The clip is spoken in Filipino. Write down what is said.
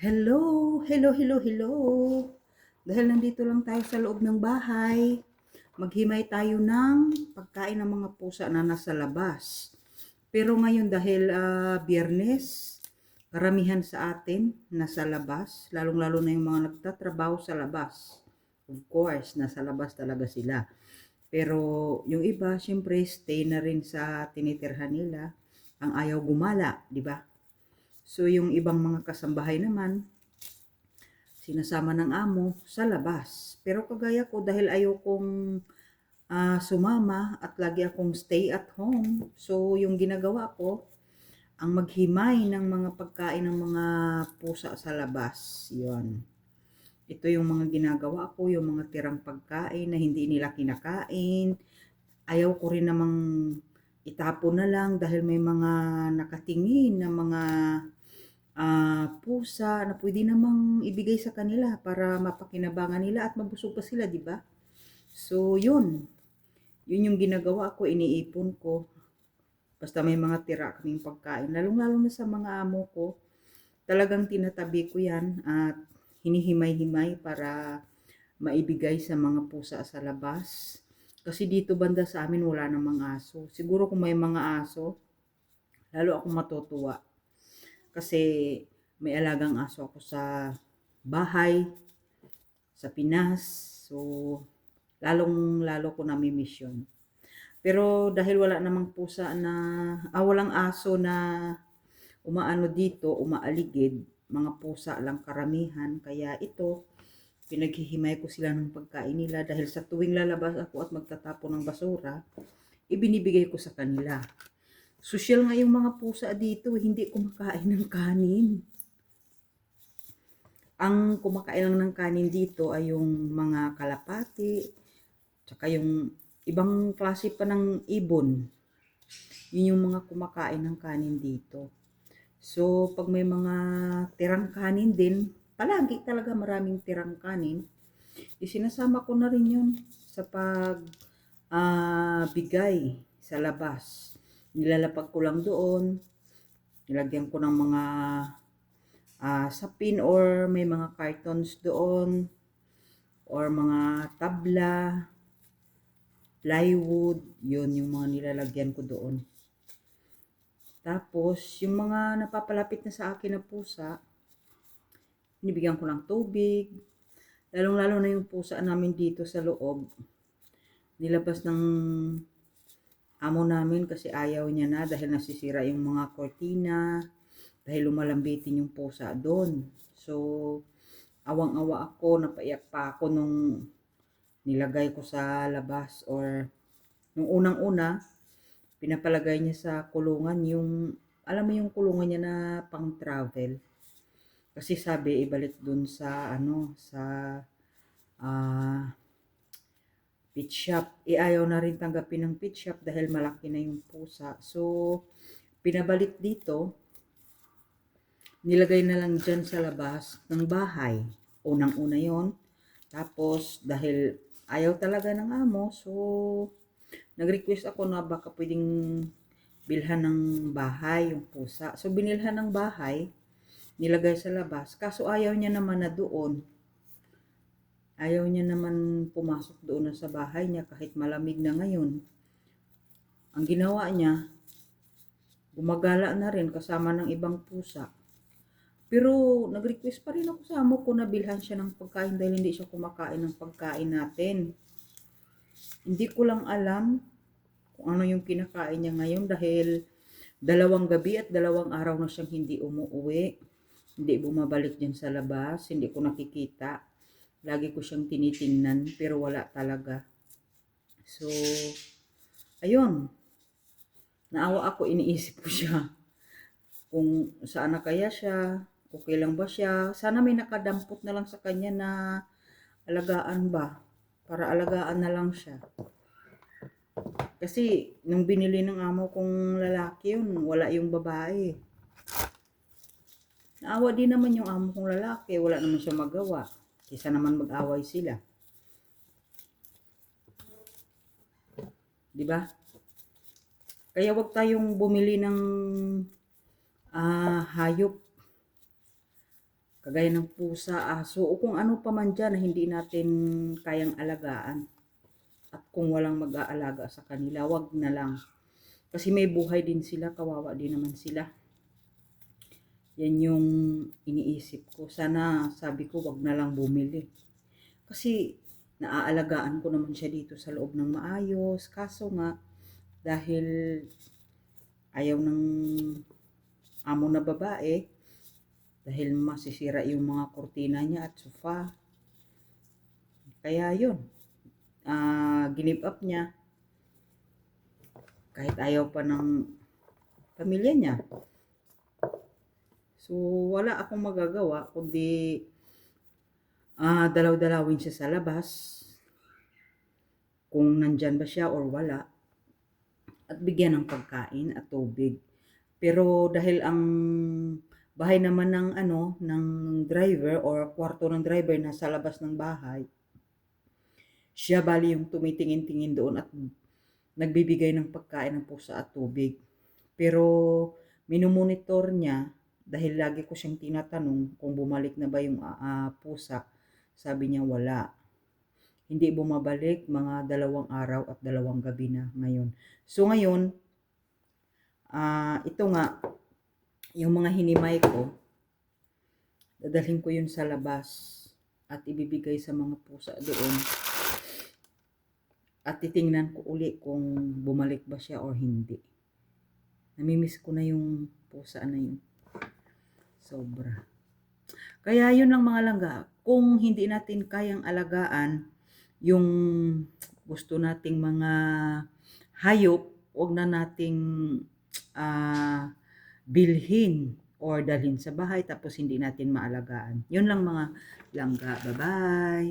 Hello, hello, hello, hello. Dahil nandito lang tayo sa loob ng bahay, maghimay tayo ng pagkain ng mga pusa na nasa labas. Pero ngayon dahil ah, biyernes, karamihan sa atin nasa labas, lalong-lalo na yung mga nagtatrabaho sa labas. Of course, nasa labas talaga sila. Pero yung iba, syempre, stay na rin sa tinitirhan nila. Ang ayaw gumala, di ba? So, yung ibang mga kasambahay naman, sinasama ng amo sa labas. Pero kagaya ko, dahil ayaw kong ah, sumama at lagi akong stay at home. So, yung ginagawa ko, ang maghimay ng mga pagkain ng mga pusa sa labas. Yun. Ito yung mga ginagawa ko, yung mga tirang pagkain na hindi nila kinakain. Ayaw ko rin namang itapon na lang dahil may mga nakatingin na mga ah, pusa na pwede namang ibigay sa kanila para mapakinabangan nila at mabusog pa sila, di ba? So, yun. Yun yung ginagawa ko, iniipon ko. Basta may mga tira kaming pagkain. Lalong-lalo na sa mga amo ko, talagang tinatabi ko yan at hinihimay-himay para maibigay sa mga pusa sa labas. Kasi dito banda sa amin wala namang aso. Siguro kung may mga aso, lalo akong matutuwa. Kasi may alagang aso ako sa bahay, sa Pinas. So, lalong lalo ko nami-miss yun. Pero dahil wala namang pusa na, ah, walang aso na umaano dito, umaaligid, mga pusa lang karamihan. Kaya ito, pinaghihimay ko sila ng pagkain nila dahil sa tuwing lalabas ako at magtatapon ng basura, ibinibigay ko sa kanila. Social nga yung mga pusa dito, hindi kumakain ng kanin. Ang kumakain lang ng kanin dito ay yung mga kalapati, tsaka yung ibang klase pa ng ibon. Yun yung mga kumakain ng kanin dito. So, pag may mga tirang kanin din, palagi talaga maraming tirang kanin, isinasama ko na rin yun sa pag ah, bigay sa labas. Nilalapag ko lang doon, nilagyan ko ng mga ah, sapin or may mga cartons doon, or mga tabla, plywood, yun yung mga nilalagyan ko doon. Tapos, yung mga napapalapit na sa akin na pusa, binibigyan ko ng tubig. Lalong-lalo na yung pusa namin dito sa loob. Nilabas ng amo namin kasi ayaw niya na dahil nasisira yung mga kortina, dahil lumalambitin yung pusa doon. So, awang-awa ako, napaiyak pa ako nung nilagay ko sa labas or nung unang-una, pinapalagay niya sa kulungan yung, alam mo yung kulungan niya na pang travel. Kasi sabi, ibalik dun sa, ano, sa, pet shop. E na rin tanggapin ng pet shop dahil malaki na yung pusa. So, pinabalik dito, nilagay na lang dyan sa labas ng bahay. Unang-una yon Tapos, dahil ayaw talaga ng amo, so, nag-request ako na baka pwedeng bilhan ng bahay yung pusa. So, binilhan ng bahay, nilagay sa labas. Kaso ayaw niya naman na doon. Ayaw niya naman pumasok doon na sa bahay niya kahit malamig na ngayon. Ang ginawa niya, gumagala na rin kasama ng ibang pusa. Pero nag-request pa rin ako sa amo ko na bilhan siya ng pagkain dahil hindi siya kumakain ng pagkain natin. Hindi ko lang alam kung ano yung kinakain niya ngayon dahil dalawang gabi at dalawang araw na siyang hindi umuwi. Hindi bumabalik dyan sa labas, hindi ko nakikita. Lagi ko siyang tinitingnan pero wala talaga. So, ayun. Naawa ako, iniisip ko siya. Kung saan na kaya siya, okay lang ba siya. Sana may nakadampot na lang sa kanya na alagaan ba. Para alagaan na lang siya. Kasi, nung binili ng amo kong lalaki yun, wala yung babae. Naawa din naman yung amo kong lalaki, wala naman siya magawa. Kisa naman mag-away sila. Di ba? Kaya wag tayong bumili ng ah, hayop Kagaya ng pusa, aso, o kung ano pa man dyan na hindi natin kayang alagaan. At kung walang mag-aalaga sa kanila, wag na lang. Kasi may buhay din sila, kawawa din naman sila. Yan yung iniisip ko. Sana sabi ko, wag na lang bumili. Kasi naaalagaan ko naman siya dito sa loob ng maayos. Kaso nga, dahil ayaw ng amo na babae, dahil masisira yung mga kurtina niya at sofa. Kaya yun, ah give up niya. Kahit ayaw pa ng pamilya niya. So, wala akong magagawa kundi ah dalaw-dalawin siya sa labas kung nandyan ba siya or wala at bigyan ng pagkain at tubig. Pero dahil ang bahay naman ng ano ng driver or kwarto ng driver nasa labas ng bahay, siya bali yung tumitingin-tingin doon at nagbibigay ng pagkain ng pusa at tubig. Pero minumonitor niya dahil lagi ko siyang tinatanong kung bumalik na ba yung ah, pusa. Sabi niya wala. Hindi bumabalik mga dalawang araw at dalawang gabi na ngayon. So ngayon, ah ito nga, yung mga hinimay ko, dadalhin ko yun sa labas at ibibigay sa mga pusa doon. At titingnan ko uli kung bumalik ba siya or hindi. Namimiss ko na yung pusa na yun. Sobra. Kaya yun lang mga langga, kung hindi natin kayang alagaan yung gusto nating mga hayop, wag na nating ah, bilhin or dalhin sa bahay tapos hindi natin maalagaan. Yun lang mga langga. Bye-bye!